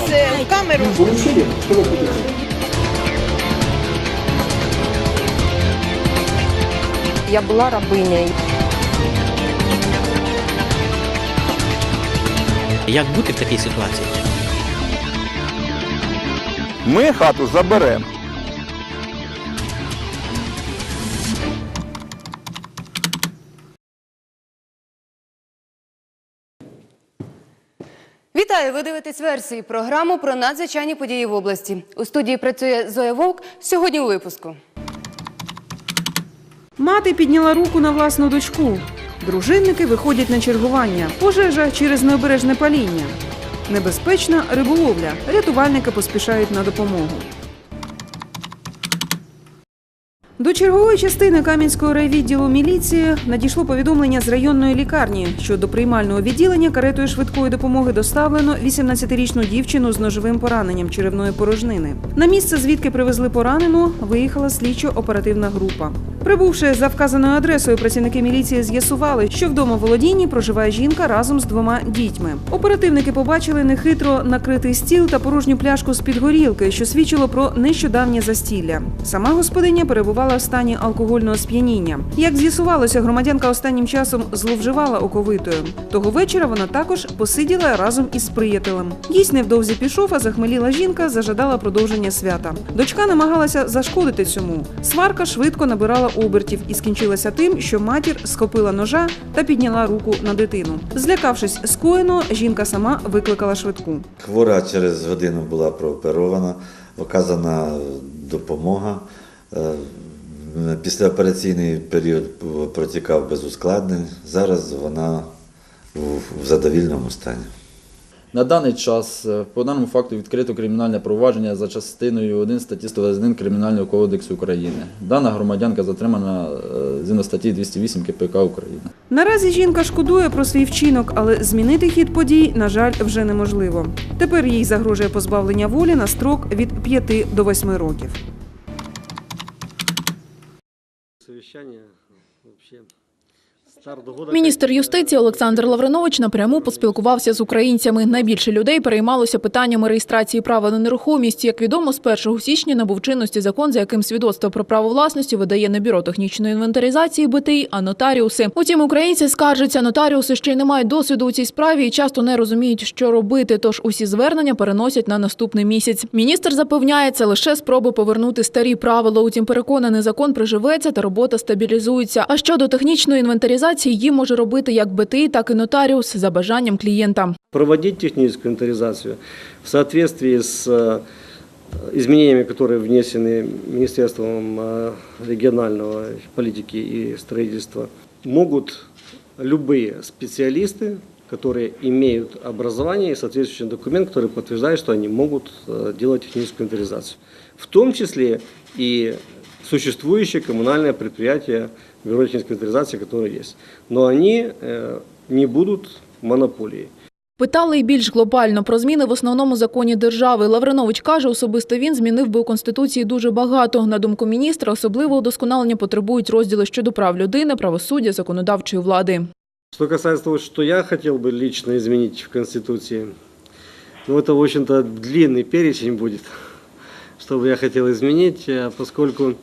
вас в камеру. Поручили? Что вы хотите? Я була рабинею. Як бути в такій ситуації? Ми хату заберемо. Ви дивитесь версії програму про надзвичайні події в області. У студії працює Зоя Вовк. Сьогодні у випуску. Мати підняла руку на власну дочку. Дружинники виходять на чергування. Пожежа через необережне паління. Небезпечна риболовля. Рятувальники поспішають на допомогу. До чергової частини Кам'янського райвідділу міліції надійшло повідомлення з районної лікарні, що до приймального відділення каретою швидкої допомоги доставлено 18-річну дівчину з ножовим пораненням черевної порожнини. На місце, звідки привезли поранену, виїхала слідчо-оперативна група. Прибувши за вказаною адресою, працівники міліції з'ясували, що вдома в володінні проживає жінка разом з двома дітьми. Оперативники побачили нехитро накритий стіл та порожню пляшку з під горілки, що свідчило про нещодавнє застілля. Сама господиня перебувала в стані алкогольного сп'яніння. Як з'ясувалося, громадянка останнім часом зловживала оковитою. Того вечора вона також посиділа разом із приятелем. Гість невдовзі пішов, а захмеліла жінка зажадала продовження свята. Дочка намагалася зашкодити цьому. Сварка швидко набирала обертів і скінчилася тим, що матір схопила ножа та підняла руку на дитину. Злякавшись скоєно, жінка сама викликала швидку. Хвора через годину була прооперована, оказана допомога. Післяопераційний період протікав без ускладнень. Зараз вона в- в задовільному стані. На даний час е, по даному факту відкрито кримінальне провадження за частиною 1 статті 121 Кримінального кодексу України. Дана громадянка затримана е, згідно статті 208 КПК України. Наразі жінка шкодує про свій вчинок, але змінити хід подій, на жаль, вже неможливо. Тепер їй загрожує позбавлення волі на строк від 5 до 8 років. Совещание вообще. Міністр юстиції Олександр Лавринович напряму поспілкувався з українцями. Найбільше людей переймалося питаннями реєстрації права на нерухомість. Як відомо, з 1 січня набув чинності закон, за яким свідоцтво про право власності видає не бюро технічної інвентаризації БТІ, а нотаріуси. Утім, українці скаржаться, нотаріуси ще й не мають досвіду у цій справі і часто не розуміють, що робити. Тож усі звернення переносять на наступний місяць. Міністр запевняє, це лише спроби повернути старі правила. Утім, переконаний закон приживеться та робота стабілізується. А щодо технічної інвентаризації, її може робити як БТІ, так і нотаріус за бажанням клієнта. Проводить техническую инвентаризацию в соответствии с э, изменениями, которые внесены Министерством э, регионального политики и строительства, могут любые специалисты, которые имеют образование и соответствующий документ, который подтверждает, что они могут э, делать техническую инвентаризацию. В том числе и существующее коммунальное предприятие Бюро технической инвентаризации, которое есть. Но они э, не будут монополией. Питали й більш глобально про зміни в основному законі держави. Лавринович каже, особисто він змінив би у конституції дуже багато. На думку міністра, особливо удосконалення потребують розділи щодо прав людини, правосуддя, законодавчої влади. Что касается того, что я хотел бы лично изменить в Конституции, ну это, в общем-то, длинный перечень будет, что бы я хотел изменить, э, поскольку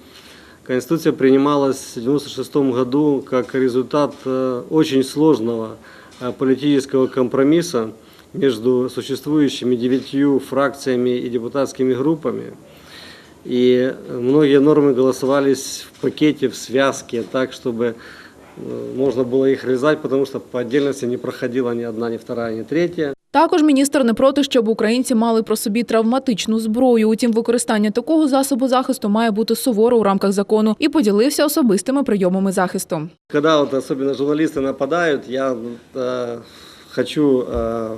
Конституция принималась в 1996 году как результат э, очень сложного э, политического компромисса между существующими девятью фракциями и депутатскими группами. И многие нормы голосовались в пакете, в связке, так, чтобы э, можно было их реализовать, потому что по отдельности не проходила ни одна, ни вторая, ни третья. Також міністр не проти, щоб українці мали про собі травматичну зброю. Утім, використання такого засобу захисту має бути суворо у рамках закону і поділився особистими прийомами захисту. Когда вот особенно журналисты нападают, я э, хочу э,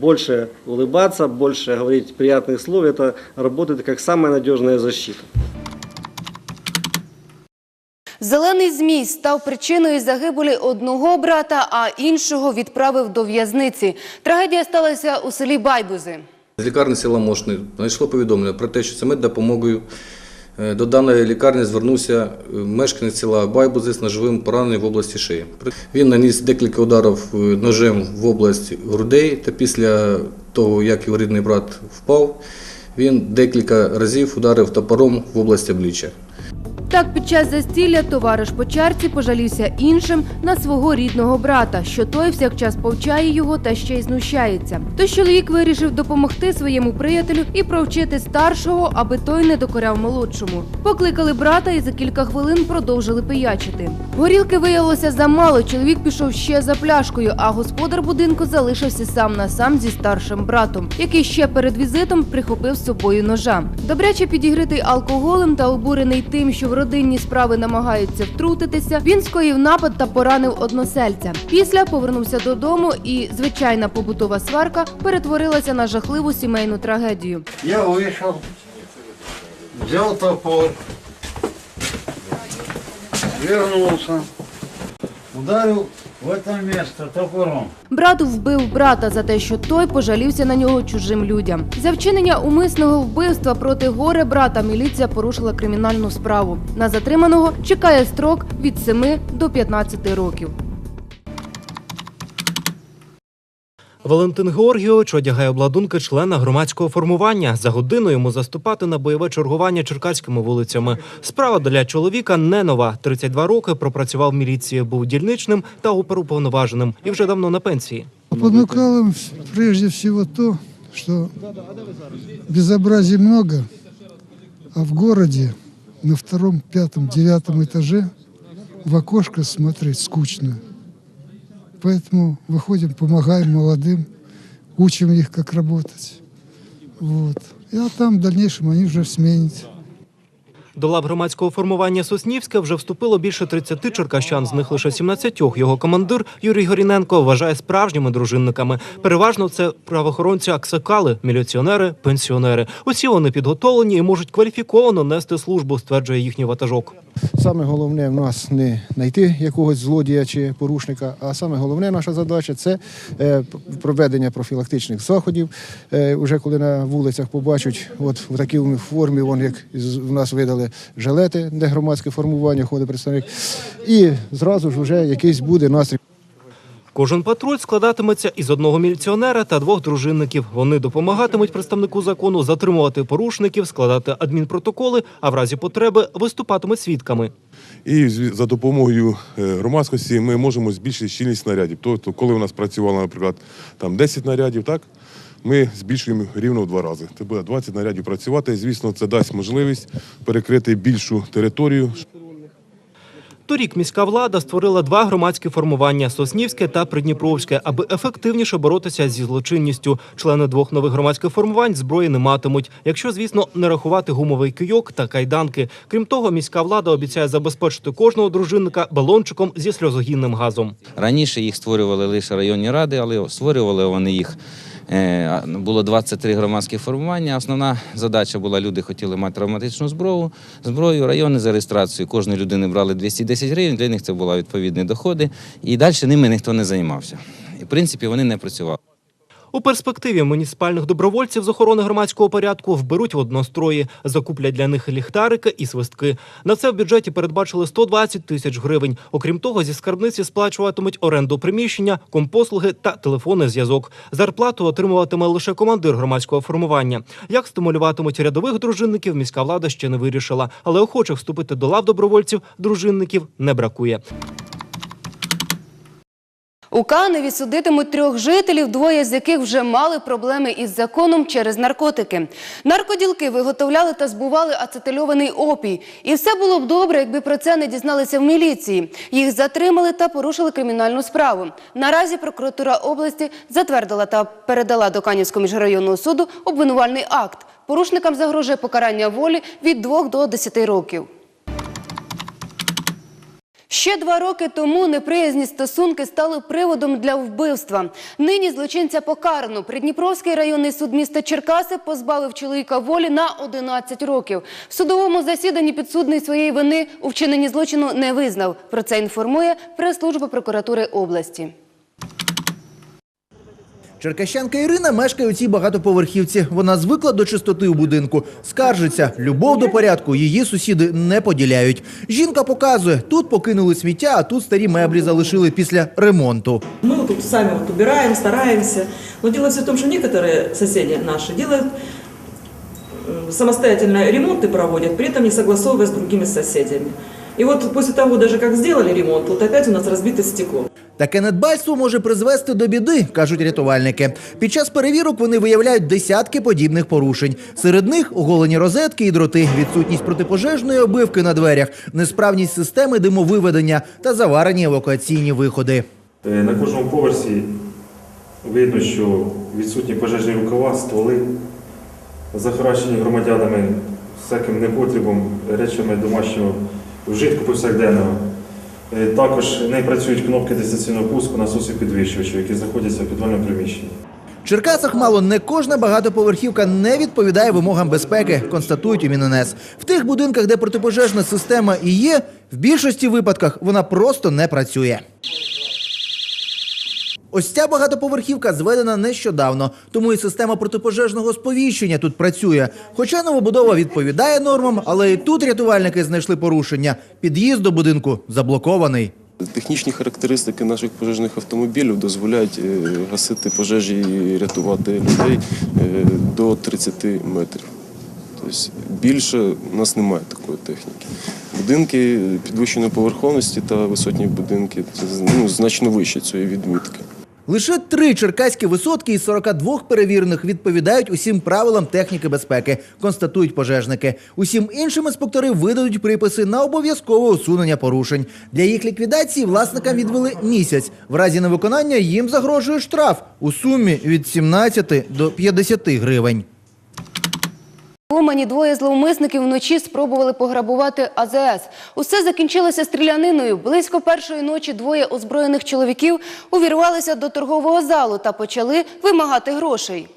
больше улыбаться, больше говорить приятных слов. Это работает как самая надежная защита. Зелений змій став причиною загибелі одного брата, а іншого відправив до в'язниці. Трагедія сталася у селі Байбузи. З лікарні села Мошни знайшло повідомлення про те, що за меддопомогою е, до даної лікарні звернувся е, мешканець села Байбузи з ножовим пораненням в області шиї. Він наніс декілька ударів е, ножем в область грудей та після того, як його рідний брат впав, він декілька разів ударив топором в область обличчя. Так, під час застілля товариш по чарці пожалівся іншим на свого рідного брата, що той всякчас повчає його та ще й знущається. Тож чоловік вирішив допомогти своєму приятелю і провчити старшого, аби той не докоряв молодшому. Покликали брата і за кілька хвилин продовжили пиячити. Горілки виявилося замало. Чоловік пішов ще за пляшкою, а господар будинку залишився сам на сам зі старшим братом, який ще перед візитом прихопив з собою ножа. Добряче підігритий алкоголем та обурений тим, що в родинні справи намагаються втрутитися, він скоїв напад та поранив односельця. Після повернувся додому, і звичайна побутова сварка перетворилася на жахливу сімейну трагедію. Я вийшов, взяв топор, вернулся, ударил в це місце топором. Брат вбив брата за те, що той пожалівся на нього чужим людям. За вчинення умисного вбивства проти горе брата міліція порушила кримінальну справу. На затриманого чекає строк від 7 до 15 років. Валентин Георгійович одягає обладунки члена громадського формування. За годину йому заступати на бойове чергування черкаськими вулицями. Справа для чоловіка не нова. 32 роки пропрацював в міліції, був дільничним та оперуповноваженим і вже давно на пенсії. Понукало прежде всего то, что безобразий много, а в городе на втором, пятом, девятом этаже в окошко смотреть скучно. Поэтому выходим, помогаем молодым, учим их, как работать. Вот. И а там в дальнейшем они уже сменятся. До лав громадського формування Соснівське вже вступило більше 30 черкащан, з них лише 17 Його командир Юрій Горіненко вважає справжніми дружинниками. Переважно це правоохоронці аксакали, міліціонери, пенсіонери. Усі вони підготовлені і можуть кваліфіковано нести службу, стверджує їхній ватажок. Саме головне в нас не знайти якогось злодія чи порушника, а саме головне наша задача це е, проведення профілактичних заходів. Е, Уже коли на вулицях побачать, от в такій формі, вон як в нас видали жилети, де громадське формування ходить представник, і зразу ж вже якийсь буде настрій. Кожен патруль складатиметься із одного міліціонера та двох дружинників. Вони допомагатимуть представнику закону затримувати порушників, складати адмінпротоколи, а в разі потреби виступатимуть свідками. І за допомогою е, громадськості ми можемо збільшити щільність снарядів. Тобто, коли у нас працювало, наприклад, там 10 нарядів, так ми збільшуємо рівно в два рази. Це буде 20 нарядів працювати. Звісно, це дасть можливість перекрити більшу територію. Торік міська влада створила два громадські формування Соснівське та Придніпровське, аби ефективніше боротися зі злочинністю. Члени двох нових громадських формувань зброї не матимуть, якщо, звісно, не рахувати гумовий кийок та кайданки. Крім того, міська влада обіцяє забезпечити кожного дружинника балончиком зі сльозогінним газом. Раніше їх створювали лише районні ради, але створювали вони їх. Е, Було 23 громадські формування. Основна задача була, люди хотіли мати травматичну зброю. Зброю райони за реєстрацію кожної людини брали 210 гривень. Для них це були відповідні доходи. І далі ними ніхто не займався. І в принципі вони не працювали. У перспективі муніципальних добровольців з охорони громадського порядку вберуть в однострої, закуплять для них ліхтарики і свистки. На це в бюджеті передбачили 120 тисяч гривень. Окрім того, зі скарбниці сплачуватимуть оренду приміщення, компослуги та телефонний зв'язок. Зарплату отримуватиме лише командир громадського формування. Як стимулюватимуть рядових дружинників, міська влада ще не вирішила, але охочих вступити до лав добровольців дружинників не бракує. У Каневі судитимуть трьох жителів, двоє з яких вже мали проблеми із законом через наркотики. Наркоділки виготовляли та збували ацетильований опій. І все було б добре, якби про це не дізналися в міліції. Їх затримали та порушили кримінальну справу. Наразі прокуратура області затвердила та передала до Канівського міжрайонного суду обвинувальний акт. Порушникам загрожує покарання волі від 2 до 10 років. Ще два роки тому неприязні стосунки стали приводом для вбивства. Нині злочинця покарано. Придніпровський районний суд міста Черкаси позбавив чоловіка волі на 11 років. В судовому засіданні підсудний своєї вини у вчиненні злочину не визнав. Про це інформує прес-служба прокуратури області. Черкащанка Ірина мешкає у цій багатоповерхівці. Вона звикла до чистоти у будинку. Скаржиться, любов до порядку її сусіди не поділяють. Жінка показує, тут покинули сміття, а тут старі меблі залишили після ремонту. Мы тут сами вот убираем, стараемся. Но дело все в том, что некоторые соседи наши делают э, самостоятельно ремонты проводят, при этом не согласовывая с другими соседями. И вот после того, даже как сделали ремонт, вот опять у нас разбито стекло. Таке недбальство може призвести до біди, кажуть рятувальники. Під час перевірок вони виявляють десятки подібних порушень. Серед них оголені розетки і дроти, відсутність протипожежної обивки на дверях, несправність системи димовиведення та заварені евакуаційні виходи. Е, На кожному поверсі видно, що відсутні пожежні рукава, стволи, захаращені громадянами всяким непотребом, речами домашнього вжитку повсякденного. Е, Також не працюють кнопки дистанційного пуску насосів підвищувачів, які знаходяться в підвальному приміщенні. В Черкасах мало не кожна багатоповерхівка не відповідає вимогам безпеки, констатують у Міненес. В тих будинках, де протипожежна система і є, в більшості випадках вона просто не працює. Ось ця багатоповерхівка зведена нещодавно, тому і система протипожежного сповіщення тут працює. Хоча новобудова відповідає нормам, але і тут рятувальники знайшли порушення. Під'їзд до будинку заблокований. Технічні характеристики наших пожежних автомобілів дозволяють е, гасити пожежі і рятувати людей е, до 30 метрів. Тобто більше у нас немає такої техніки. Будинки підвищеної поверховності та висотні будинки ну, значно вище цієї відмітки. Лише три черкаські висотки із 42 перевірених відповідають усім правилам техніки безпеки, констатують пожежники. Усім іншим інспектори видадуть приписи на обов'язкове усунення порушень. Для їх ліквідації власникам відвели місяць. В разі невиконання їм загрожує штраф у сумі від 17 до 50 гривень. Умані двоє зловмисників вночі спробували пограбувати АЗС. Усе закінчилося стріляниною. Близько першої ночі двоє озброєних чоловіків увірвалися до торгового залу та почали вимагати грошей.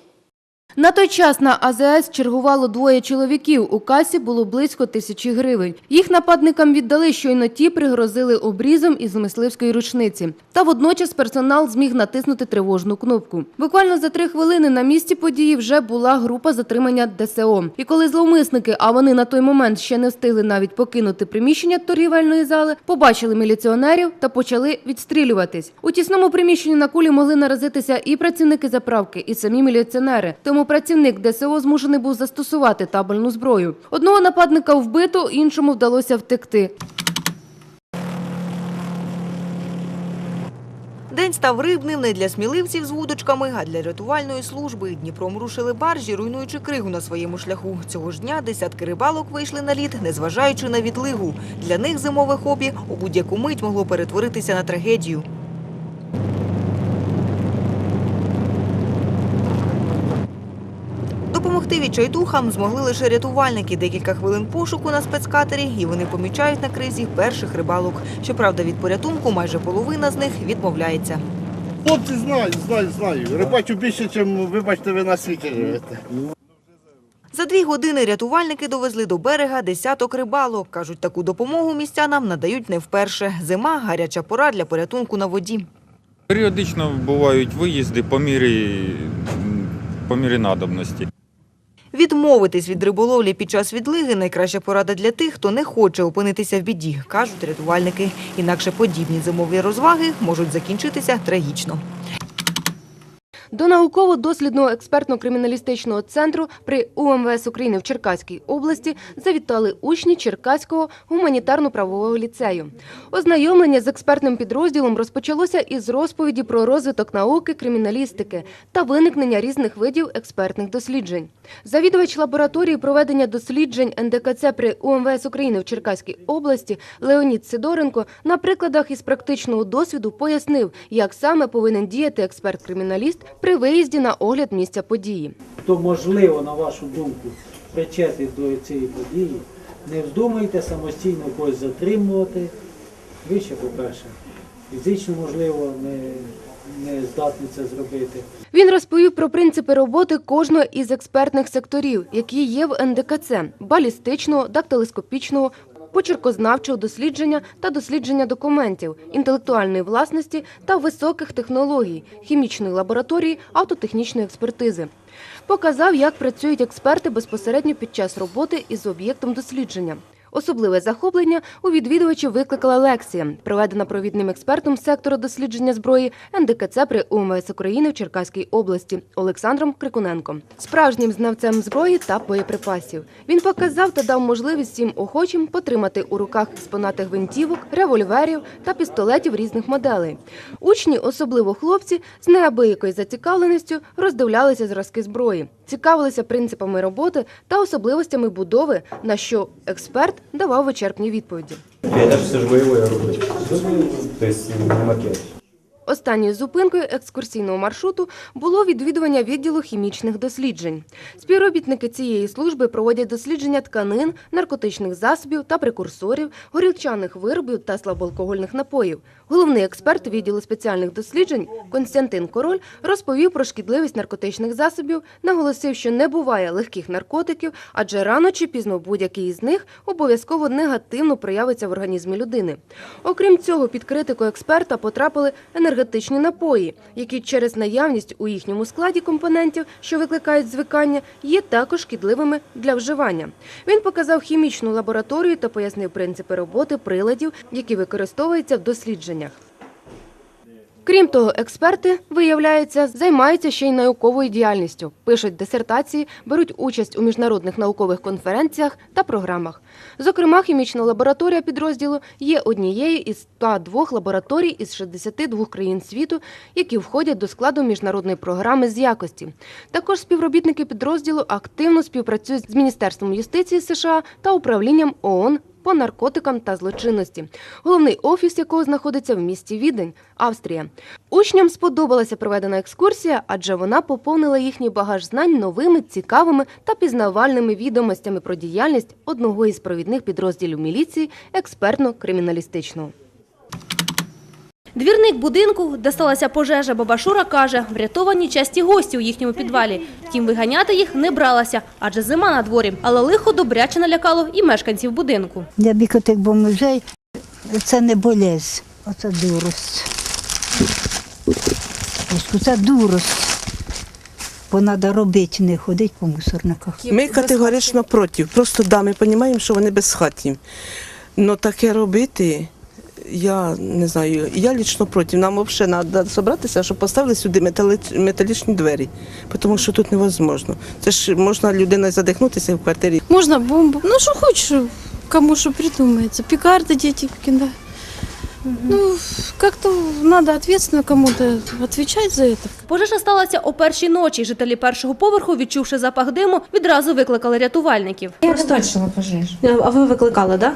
На той час на АЗС чергувало двоє чоловіків. У касі було близько тисячі гривень. Їх нападникам віддали, щойно ті пригрозили обрізом із мисливської рушниці. Та водночас персонал зміг натиснути тривожну кнопку. Буквально за три хвилини на місці події вже була група затримання ДСО. І коли зловмисники, а вони на той момент ще не встигли навіть покинути приміщення торгівельної зали, побачили міліціонерів та почали відстрілюватись. У тісному приміщенні на кулі могли наразитися і працівники заправки, і самі міліціонери. Тому працівник ДСО змушений був застосувати табельну зброю. Одного нападника вбито, іншому вдалося втекти. День став рибним не для сміливців з вудочками, а для рятувальної служби. Дніпром рушили баржі, руйнуючи кригу на своєму шляху. Цього ж дня десятки рибалок вийшли на лід, незважаючи на відлигу. Для них зимове хобі у будь-яку мить могло перетворитися на трагедію. Допомогти відчайдухам змогли лише рятувальники. Декілька хвилин пошуку на спецкатері, і вони помічають на кризі перших рибалок. Щоправда, від порятунку майже половина з них відмовляється. Хлопці знаю, знаю, знаю. Рибачу більше, ніж, вибачте, ви на світі живете. За дві години рятувальники довезли до берега десяток рибалок. Кажуть, таку допомогу містянам надають не вперше. Зима – гаряча пора для порятунку на воді. Періодично бувають виїзди по мірі, по мірі надобності. Відмовитись від риболовлі під час відлиги – найкраща порада для тих, хто не хоче опинитися в біді, кажуть рятувальники. Інакше подібні зимові розваги можуть закінчитися трагічно. До науково-дослідного експертно-криміналістичного центру при УМВС України в Черкаській області завітали учні Черкаського гуманітарно-правового ліцею. Ознайомлення з експертним підрозділом розпочалося із розповіді про розвиток науки криміналістики та виникнення різних видів експертних досліджень. Завідувач лабораторії проведення досліджень НДКЦ при УМВС України в Черкаській області Леонід Сидоренко на прикладах із практичного досвіду пояснив, як саме повинен діяти експерт-криміналіст при виїзді на огляд місця події. хто можливо, на вашу думку, причетний до цієї події, не вздумайте самостійно когось затримувати. Ви ще, по-перше, фізично можливо не, не здатні це зробити. Він розповів про принципи роботи кожного із експертних секторів, які є в НДКЦ – балістичного, дактилоскопічного, почеркознавчого дослідження та дослідження документів, інтелектуальної власності та високих технологій, хімічної лабораторії, автотехнічної експертизи. Показав, як працюють експерти безпосередньо під час роботи із об'єктом дослідження. Особливе захоплення у відвідувачів викликала лекція, проведена провідним експертом сектору дослідження зброї НДКЦ при УМВС України в Черкаській області Олександром Крикуненком, справжнім знавцем зброї та боєприпасів. Він показав та дав можливість всім охочим потримати у руках експонати гвинтівок, револьверів та пістолетів різних моделей. Учні, особливо хлопці, з неабиякою зацікавленістю роздивлялися зразки зброї, цікавилися принципами роботи та особливостями будови, на що експерт давав вичерпні відповіді. Все ж боевое оружие. То не макет. Останньою зупинкою екскурсійного маршруту було відвідування відділу хімічних досліджень. Співробітники цієї служби проводять дослідження тканин, наркотичних засобів та прекурсорів, горілчаних виробів та слабоалкогольних напоїв. Головний експерт відділу спеціальних досліджень Константин Король розповів про шкідливість наркотичних засобів, наголосив, що не буває легких наркотиків, адже рано чи пізно будь-який із них обов'язково негативно проявиться в організмі людини. Окрім цього, під критику експерта потрапили енергетичні напої, які через наявність у їхньому складі компонентів, що викликають звикання, є також шкідливими для вживання. Він показав хімічну лабораторію та пояснив принципи роботи приладів, які використовуються в дослідженнях. Крім того, експерти, виявляється, займаються ще й науковою діяльністю, пишуть дисертації, беруть участь у міжнародних наукових конференціях та програмах. Зокрема, хімічна лабораторія підрозділу є однією із 102 лабораторій із 62 країн світу, які входять до складу міжнародної програми з якості. Також співробітники підрозділу активно співпрацюють з Міністерством юстиції США та управлінням ООН по наркотикам та злочинності, головний офіс якого знаходиться в місті Відень, Австрія. Учням сподобалася проведена екскурсія, адже вона поповнила їхній багаж знань новими, цікавими та пізнавальними відомостями про діяльність одного із провідних підрозділів міліції експертно-криміналістичного. Двірник будинку, де сталася пожежа, баба Шура каже, врятовані часті гості у їхньому підвалі. Втім, виганяти їх не бралася, адже зима на дворі. Але лихо добряче налякало і мешканців будинку. Для бікотих бомжей це не болезнь, оце дурость. Ось Це дурость. Бо треба робити, не ходити по мусорниках. Ми категорично проти. Просто да, ми розуміємо, що вони безхатні. Але таке робити, я не знаю, я лічно проти. Нам взагалі треба зібратися, щоб поставили сюди метали- металічні двері, тому що тут невозможно. Це ж можна людина задихнутися в квартирі. Можна бомбу. Ну, що хочеш, кому що придумається. Пікарди, дети да. Ну, как-то надо ответственно кому-то отвечать за это. Пожежа сталася о першій ночі. Жителі першого поверху, відчувши запах диму, відразу викликали рятувальників. Я бачила пожежу. А ви викликали, да,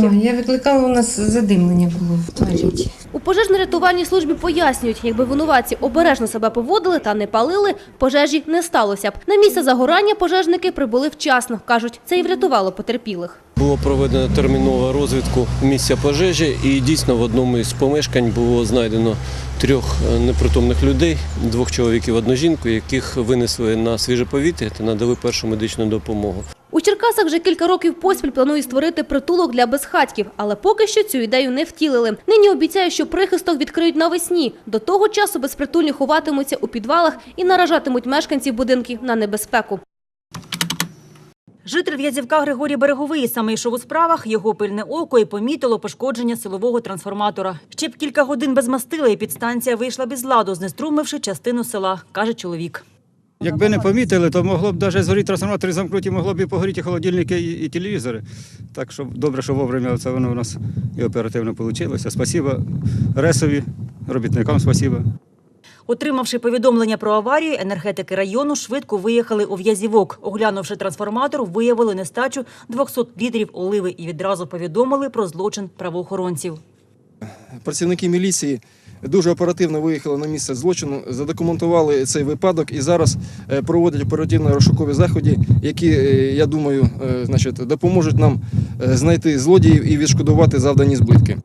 Да, я викликала, у нас задимлення було в туалеті. У пожежно-рятувальній службі пояснюють, якби винуватці обережно себе поводили та не палили, пожежі не сталося б. На місце загорання пожежники прибули вчасно. Кажуть, це і врятувало потерпілих. Було проведено термінову розвідку місця пожежі, і дійсно в одному із помешкань було знайдено трьох е, непритомних людей, двох чоловіків, одну жінку, яких винесли на свіже повітря та надали першу медичну допомогу. У Черкасах вже кілька років поспіль планують створити притулок для безхатьків, але поки що цю ідею не втілили. Нині обіцяють, що прихисток відкриють навесні. До того часу безпритульні ховатимуться у підвалах і наражатимуть мешканців будинків на небезпеку. Житель В'язівка Григорій Береговий саме йшов у справах, його пильне око і помітило пошкодження силового трансформатора. Ще б кілька годин без мастила і підстанція вийшла без ладу, знеструмивши частину села, каже чоловік. Якби не помітили, то могло б навіть згоріти трансформатори замкнуті, могло б і погоріти холодильники і, і телевізори. Так що добре, що вовремя це воно у нас і оперативно вийшло. Спасибо ресові, робітникам спасибо. Отримавши повідомлення про аварію, енергетики району швидко виїхали у В'язівок. Оглянувши трансформатор, виявили нестачу 200 літрів оливи і відразу повідомили про злочин правоохоронців. Працівники міліції дуже оперативно виїхали на місце злочину, задокументували цей випадок і зараз е, проводять оперативно-розшукові заходи, які, е, я думаю, е, значить, допоможуть нам знайти злодіїв і відшкодувати завдані збитки.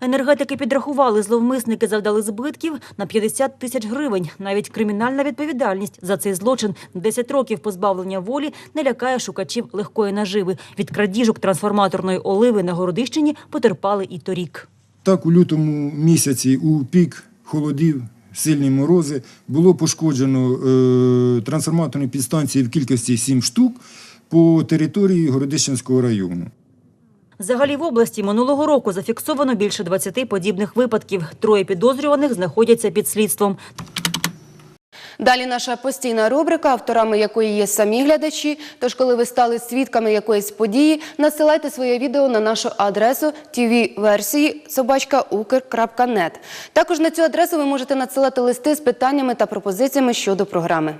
Енергетики підрахували, зловмисники завдали збитків на 50 тисяч гривень. Навіть кримінальна відповідальність за цей злочин 10 років позбавлення волі не лякає шукачів легкої наживи. Від крадіжок трансформаторної оливи на Городищині потерпали і торік. Так, у лютому місяці у пік холодів, сильні морози, було пошкоджено е, трансформаторні підстанції в кількості 7 штук по території Городищенського району. Взагалі в області минулого року зафіксовано більше 20 подібних випадків. Троє підозрюваних знаходяться під слідством. Далі наша постійна рубрика, авторами якої є самі глядачі. Тож, коли ви стали свідками якоїсь події, насилайте своє відео на нашу адресу tvverсії собачка.ukr.net. Також на цю адресу ви можете надсилати листи з питаннями та пропозиціями щодо програми.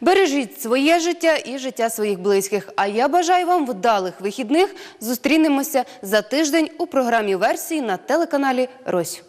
Бережіть своє життя і життя своїх близьких. А я бажаю вам вдалих вихідних. Зустрінемося за тиждень у програмі версії на телеканалі Рось.